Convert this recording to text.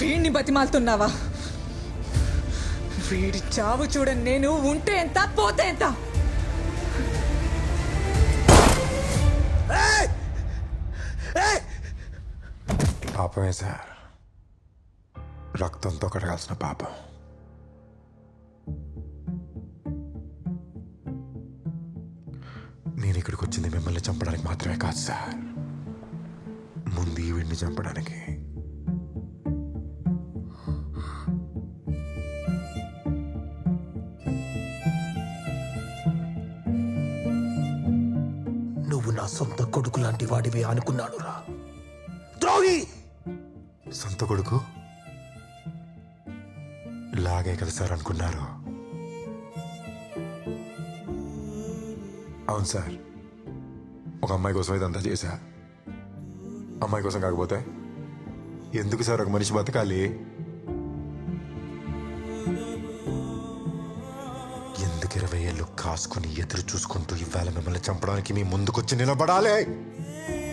వీడిని బతిమాలుతున్నావా? వీడి చావు చూడని నేను ఉంటే ఎంత పోతే ఎంత? పాపమే సార్. రక్తంతో కడగాల్సిన పాపం. నేను ఇక్కడికి వచ్చింది మిమ్మల్ని చంపడానికి మాత్రమే కాదు సార్. ముందు ఈవిడ్ని చంపడానికి. నువ్వు నా సొంత కొడుకు లాంటి వాడివే అనుకున్నాను రా. ద్రోహి! సొంత కొడుకు? లాగే కదా సార్ అనుకున్నారు. అవును సార్. ఒక అమ్మాయి కోసం ఇదంతా చేశా. అమ్మాయి కోసం కాకపోతే? ఎందుకు సార్ ఒక మనిషి బతకాలి? ఎందుకు ఇరవై ఏళ్ళు కాసుకుని ఎదురు చూసుకుంటూ ఇవాళ మిమ్మల్ని చంపడానికి మీ ముందుకొచ్చి నిలబడాలి?